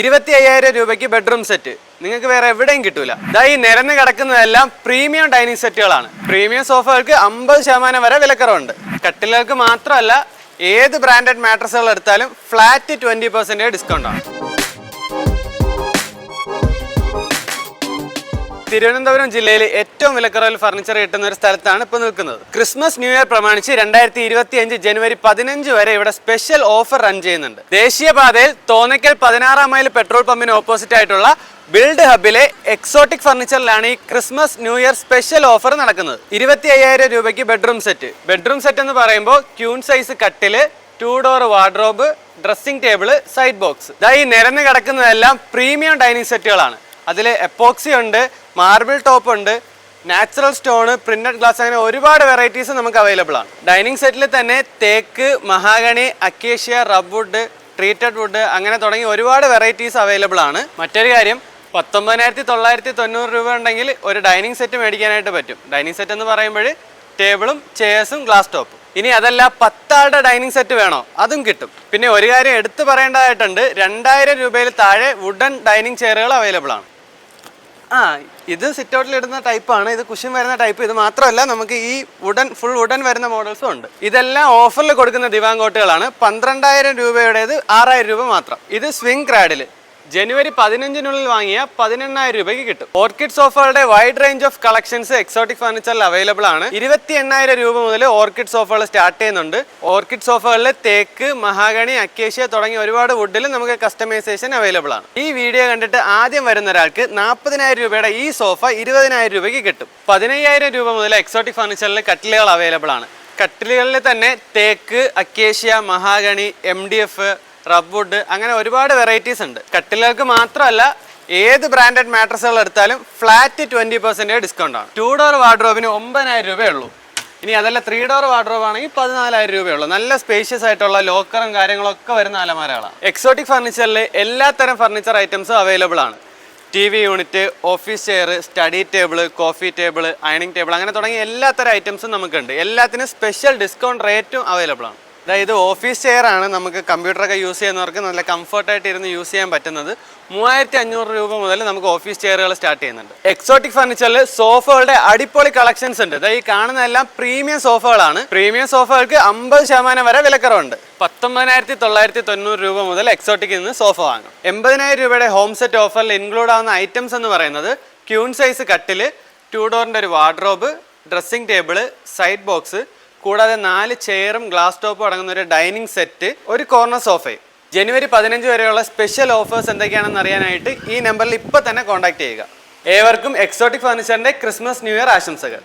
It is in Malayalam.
ഇരുപത്തി അയ്യായിരം രൂപയ്ക്ക് ബെഡ്റൂം സെറ്റ് നിങ്ങൾക്ക് വേറെ എവിടെയും കിട്ടൂല. ദാ ഈ നിരന്ന് കിടക്കുന്നതെല്ലാം പ്രീമിയം ഡൈനിങ് സെറ്റുകളാണ് പ്രീമിയം സോഫകൾക്ക് അമ്പത് ശതമാനം വരെ വിലക്കുറവുണ്ട്. കട്ടിലുകൾക്ക് മാത്രമല്ല ഏത് ബ്രാൻഡഡ് മാട്രസുകൾ എടുത്താലും ഫ്ലാറ്റ് ട്വന്റി പെർസെന്റേജ് ഡിസ്കൗണ്ട് ആണ്. തിരുവനന്തപുരം ജില്ലയിൽ ഏറ്റവും വിലക്കുറവിൽ ഫർണിച്ചർ കിട്ടുന്ന ഒരു സ്ഥലത്താണ് ഇപ്പോൾ നിൽക്കുന്നത്. ക്രിസ്മസ് ന്യൂ ഇയർ പ്രമാണിച്ച് രണ്ടായിരത്തി ഇരുപത്തി അഞ്ച് ജനുവരി പതിനഞ്ച് വരെ ഇവിടെ സ്പെഷ്യൽ ഓഫർ റൺ ചെയ്യുന്നുണ്ട്. ദേശീയപാതയിൽ തോന്നയ്ക്കൽ പതിനാറാം മൈൽ പെട്രോൾ പമ്പിന് ഓപ്പോസിറ്റ് ആയിട്ടുള്ള ബിൽഡ് ഹബിലെ എക്സോട്ടിക് ഫർണിച്ചറിലാണ് ഈ Christmas new year special offer നടക്കുന്നത്. ഇരുപത്തി അയ്യായിരം രൂപയ്ക്ക് ബെഡ്റൂം സെറ്റ് ബെഡ്റൂം സെറ്റ് എന്ന് പറയുമ്പോൾ ക്യൂൺ സൈസ് കട്ടിൽ two door wardrobe dressing table side box ഇതായി നിരന്ന് കിടക്കുന്നതെല്ലാം പ്രീമിയം ഡൈനിങ് സെറ്റുകളാണ് അതിൽ എപ്പോക്സി ഉണ്ട് മാർബിൾ ടോപ്പ് ഉണ്ട് നാച്ചുറൽ സ്റ്റോൺ പ്രിന്റഡ് ഗ്ലാസ് അങ്ങനെ ഒരുപാട് വെറൈറ്റീസ് നമുക്ക് അവൈലബിൾ ആണ്. ഡൈനിങ് സെറ്റിൽ തന്നെ തേക്ക് mahogany acacia rubwood treated wood അങ്ങനെ തുടങ്ങി ഒരുപാട് വെറൈറ്റീസ് അവൈലബിൾ ആണ്. മറ്റൊരു കാര്യം പത്തൊമ്പതിനായിരത്തി തൊള്ളായിരത്തി തൊണ്ണൂറ് രൂപ ഉണ്ടെങ്കിൽ ഒരു ഡൈനിങ് സെറ്റ് മേടിക്കാനായിട്ട് പറ്റും. ഡൈനിങ് സെറ്റ് എന്ന് പറയുമ്പോൾ ടേബിളും ചെയർസും ഗ്ലാസ് ടോപ്പും ഇനി അതല്ല പത്താളുടെ ഡൈനിങ് സെറ്റ് വേണോ? അതും കിട്ടും. പിന്നെ ഒരു കാര്യം എടുത്തു പറയേണ്ടതായിട്ടുണ്ട് രണ്ടായിരം രൂപയിൽ താഴെ വുഡൻ ഡൈനിങ് ചെയറുകൾ അവൈലബിൾ ആണ്. ആ ഇത് സിറ്റ് ഔട്ടിൽ ഇടുന്ന ടൈപ്പാണ് ഇത് കുഷൻ വരുന്ന ടൈപ്പ് ഇത് മാത്രമല്ല നമുക്ക് ഈ വുഡൻ ഫുൾ വുഡൻ വരുന്ന മോഡൽസും ഉണ്ട്. ഇതെല്ലാം ഓഫറിൽ കൊടുക്കുന്ന ദിവാങ്കോട്ടുകളാണ്. പന്ത്രണ്ടായിരം രൂപയുടേത് ആറായിരം രൂപ മാത്രം. ഇത് സ്വിംഗ് ക്രാഡിൽ ജനുവരി പതിനഞ്ചിനുള്ളിൽ വാങ്ങിയ പതിനെണ്ണായിരം രൂപയ്ക്ക് കിട്ടും. Orchid സോഫകളുടെ wide range of collections exotic ഫർണിച്ചറിൽ available ആണ്. ഇരുപത്തി എണ്ണായിരം രൂപ മുതൽ ഓർക്കിഡ് സോഫകൾ സ്റ്റാർട്ട് ചെയ്യുന്നുണ്ട്. ഓർക്കിഡ് സോഫകളിൽ തേക്ക് മഹാഗണി അക്കേഷ്യ തുടങ്ങിയ ഒരുപാട് വുഡിൽ നമുക്ക് കസ്റ്റമൈസേഷൻ അവൈലബിൾ ആണ്. ഈ വീഡിയോ കണ്ടിട്ട് ആദ്യം വരുന്ന ഒരാൾക്ക് നാൽപ്പതിനായിരം രൂപയുടെ ഈ സോഫ ഇരുപതിനായിരം രൂപയ്ക്ക് കിട്ടും. പതിനയ്യായിരം രൂപ മുതൽ എക്സോട്ടിക് ഫർണിച്ചറിൽ കട്ടിലുകൾ അവൈലബിൾ ആണ്. കട്ടിലുകളിൽ തന്നെ തേക്ക് acacia mahogany M D F rubwood അങ്ങനെ ഒരുപാട് വെറൈറ്റീസ് ഉണ്ട്. കട്ടിലുകൾക്ക് മാത്രമല്ല ഏത് ബ്രാൻഡഡ് മാട്രസുകൾ എടുത്താലും ഫ്ലാറ്റ് ട്വന്റി പെർസെന്റേജ് ഡിസ്കൗണ്ട് ആണ്. ടു ഡോർ വാർഡ്രോബിന് ഒമ്പതിനായിരം രൂപയേ ഉള്ളൂ. ഇനി അതല്ല ത്രീ ഡോർ വാർഡ്രോബ് ആണെങ്കിൽ പതിനാലായിരം രൂപയുള്ളൂ നല്ല സ്പേഷ്യസ് ആയിട്ടുള്ള ലോക്കറും കാര്യങ്ങളൊക്കെ വരുന്ന അലമാരകളാണ് എക്സോട്ടിക് ഫർണിച്ചറിൽ എല്ലാത്തരം ഫർണിച്ചർ ഐറ്റംസും അവൈലബിൾ ആണ്. T V unit office chair study table coffee table ironing table അങ്ങനെ തുടങ്ങിയ എല്ലാത്തരം ഐറ്റംസും നമുക്കുണ്ട്. എല്ലാത്തിനും സ്പെഷ്യൽ ഡിസ്കൗണ്ട് റേറ്റും അവൈലബിൾ ആണ്. അതായത് ഓഫീസ് ചെയർ ആണ് നമുക്ക് കമ്പ്യൂട്ടറൊക്കെ യൂസ് ചെയ്യുന്നവർക്ക് നല്ല കംഫർട്ടായിട്ട് ഇരുന്ന് യൂസ് ചെയ്യാൻ പറ്റുന്നത്. മൂവായിരത്തി അഞ്ഞൂറ് രൂപ മുതൽ നമുക്ക് ഓഫീസ് ചെയറുകൾ സ്റ്റാർട്ട് ചെയ്യുന്നുണ്ട്. എക്സോട്ടിക് ഫർണിച്ചറിൽ സോഫകളുടെ അടിപൊളി കളക്ഷൻസ് ഉണ്ട്. ഈ കാണുന്നതെല്ലാം പ്രീമിയം സോഫകളാണ് പ്രീമിയം സോഫകൾക്ക് അമ്പത് ശതമാനം വരെ വിലക്കുറവുണ്ട്. പത്തൊമ്പതിനായിരത്തി തൊള്ളായിരത്തി തൊണ്ണൂറ് രൂപ മുതൽ എക്സോട്ടിക്കിൽ നിന്ന് സോഫ വാങ്ങും. എൺപതിനായിരം രൂപയുടെ ഹോം സെറ്റ് ഓഫറിൽ ഇൻക്ലൂഡ് ആവുന്ന ഐറ്റംസ് എന്ന് പറയുന്നത് ക്യൂൺ സൈസ് കട്ടിൽ ടു ഡോറിന്റെ ഒരു wardrobe dressing table side box കൂടാതെ നാല് ചെയറും ഗ്ലാസ് ടോപ്പും അടങ്ങുന്ന ഒരു ഡൈനിങ് സെറ്റ് ഒരു കോർണർ സോഫയും ജനുവരി പതിനഞ്ച് വരെയുള്ള സ്പെഷ്യൽ ഓഫേഴ്സ് എന്തൊക്കെയാണെന്ന് അറിയാനായിട്ട് ഈ നമ്പറിൽ ഇപ്പോൾ തന്നെ കോൺടാക്ട് ചെയ്യുക. ഏവർക്കും എക്സോട്ടിക് ഫർണിച്ചറിന്റെ ക്രിസ്മസ് ന്യൂ ഇയർ ആശംസകൾ.